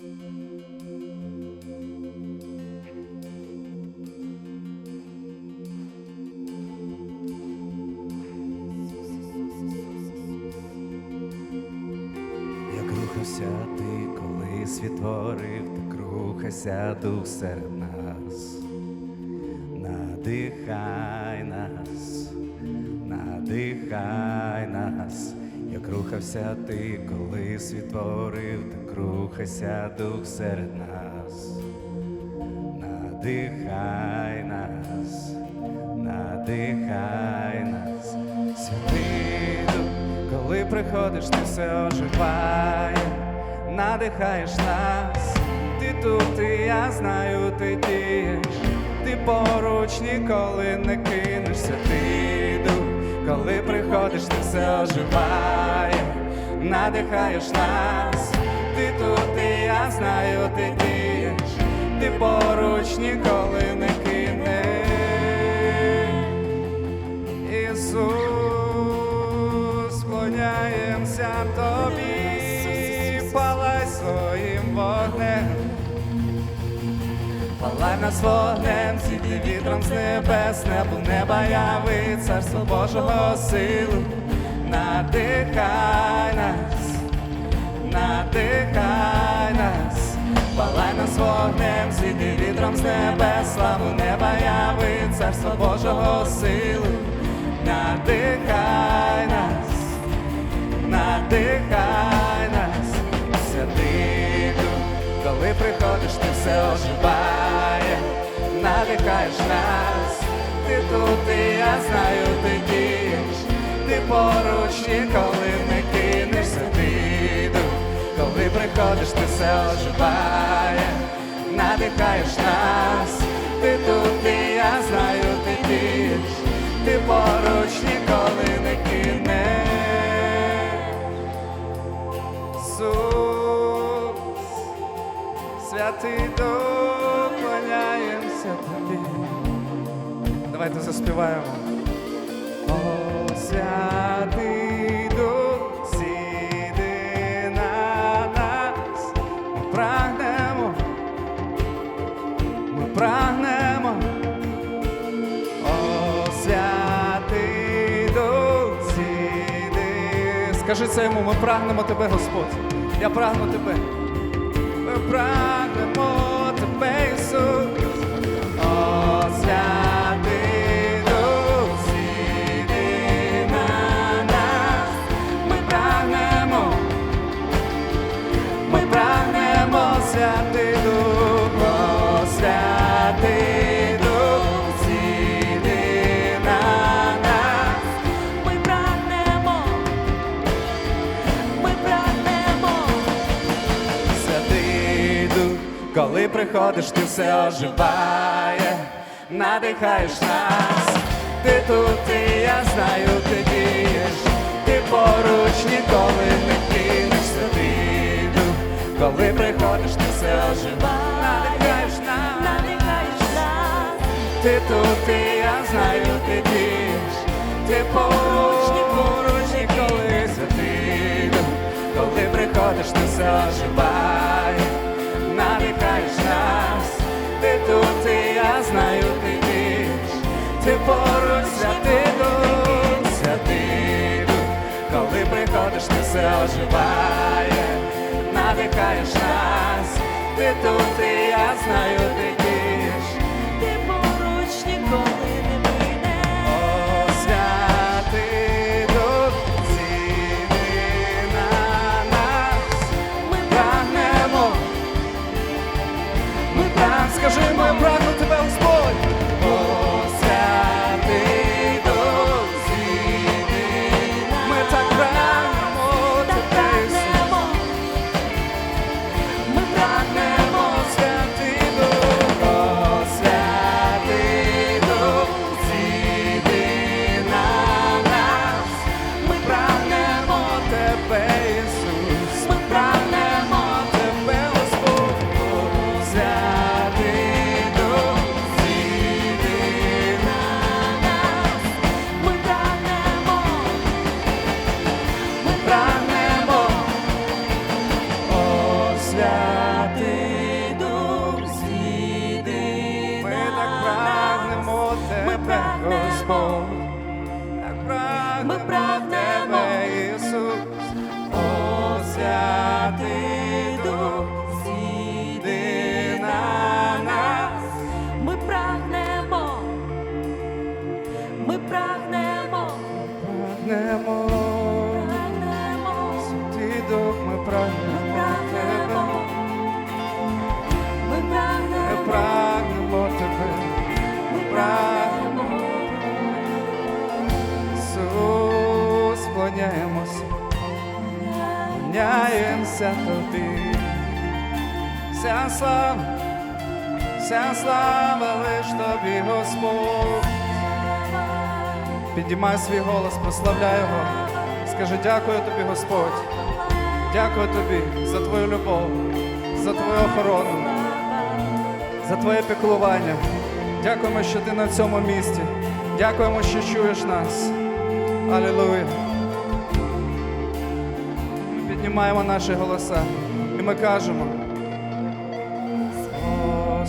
Як рухався ти, коли світ творив, так рухайся дух серед нас. Надихай нас, надихай нас, як рухався ти, коли світ творив, так рухайся дух серед нас. Надихай нас, надихай нас, святий дух, коли приходиш, ти все оживає, надихаєш нас, ти тут, і я знаю, ти дієш, ти поруч ніколи не кинешся, ти коли приходиш, ти все оживає, надихаєш нас, ти тут, і я знаю, ти дієш, ти поруч ніколи не кинеш. Ісус, склоняємося тобі, палай своїм вогнем. Палай нас вогнем, сіти вітром з небес, небо неба яви, царство Божого силу, надихай нас, надихай нас, палай нас вогнем, сіти вітром з небес, славу неба яви, царство Божого силу, надихай нас, надихай нас, святий коли приходиш, ти все оживає, надихаєш нас, ти тут, і я знаю, ти дієш, ти поруч ніколи не кинешся, ти дух, коли приходиш, ти все оживає, надихаєш нас, ти тут, і я знаю, ти дієш, ти поруч ніколи не кинеш. Ісус, святий Дух, клоняємося тобі. Давайте заспіваємо. О, святий сіди на нас. Ми прагнемо, ми прагнемо. О, святий. Скажи це йому, ми прагнемо тебе, Господь. Я прагну тебе. Ми прагнемо тебе, Ісус. Приходиш, ти все оживає, надихаєш нас, ти тут, і я знаю, ти дієш, ти поруч ніколи не кинеш, Дух, коли приходиш, ти все оживає, надихаєш нас, надихаєш нас, ти тут, і я знаю, ти дієш, ти поруч, поруч ніколи святий Дух, коли приходиш, ти все оживає, тут, і я знаю, ти дієш, ти поруч святий Дух, святий Дух, коли приходиш, ти все оживає, надихаєш нас, ти тут, і я знаю, ти скажи, мой прагнемо прагнемо, Святий Дух, ми прагнемо тебе, ми прагнемо тебе, ми прагнемо. Ісус, склоняємося, клоняємося тобі, вся слава, вся слава лиш тобі, Господь. Піднімай свій голос, прославляй його. Скажи дякую тобі, Господь. Дякую тобі за твою любов, за твою охорону, за твоє піклування. Дякуємо, що ти на цьому місці. Дякуємо, що чуєш нас. Алілуя. Ми піднімаємо наші голоса і ми кажемо. О,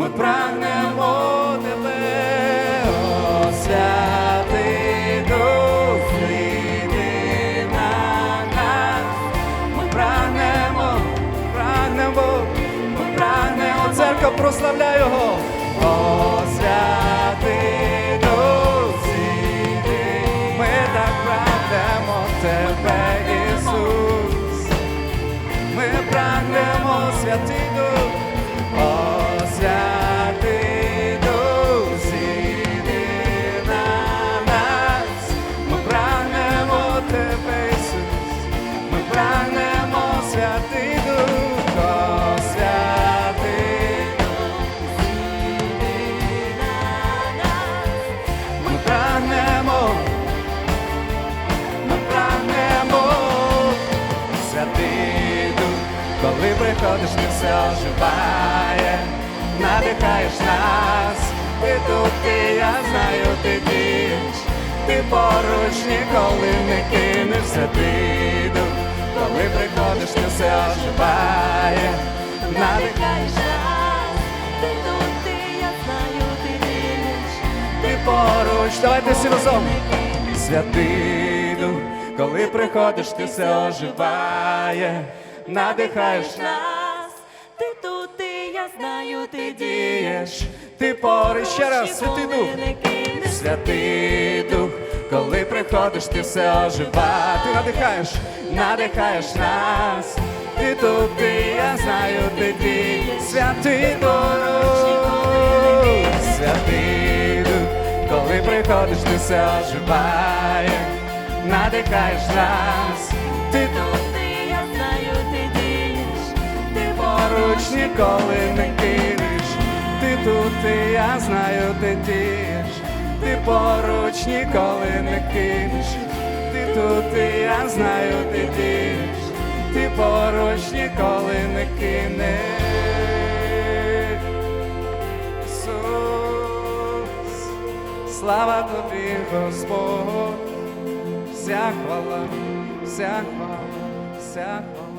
Ми прагнемо тебе, о Дух, зійди на нас. Ми прагнемо, прагнемо, ми прагнемо, церква прославляє його. О святий Дух, зійди, ми так прагнемо тебе, Ісус. Ми прагнемо святий Дух, приходиш, ти все оживає, надихаєш нас, ти тут, і я знаю, ти дієш, ти поруч ніколи не кинеш святий дух, коли приходиш, ти все оживає, надихаєш Надихаєш нас, ти тут, ти, я знаю, ти дієш, ти поруч, давайте всі разом. Святий дух, коли приходиш, ти все оживає, надихаєш нас. ти тут, ти, я знаю, ти дієш, ти поруч ще раз, святий дух, святий дух, коли приходиш, ти все ожива, ти надихаєш, надихаєш нас, ти тут, ти, я знаю, ти дієш, святий дух, святий дух, коли приходиш, ти все оживає, надихаєш нас, ти тут. Поруч ніколи не кинеш, ти тут, і я знаю, ти дієш, ти поруч ніколи не кинеш, ти тут, і я знаю, ти дієш, ти поруч ніколи не кинеш. Ісус, слава тобі, Господь, вся хвала, вся хвала, вся хвала.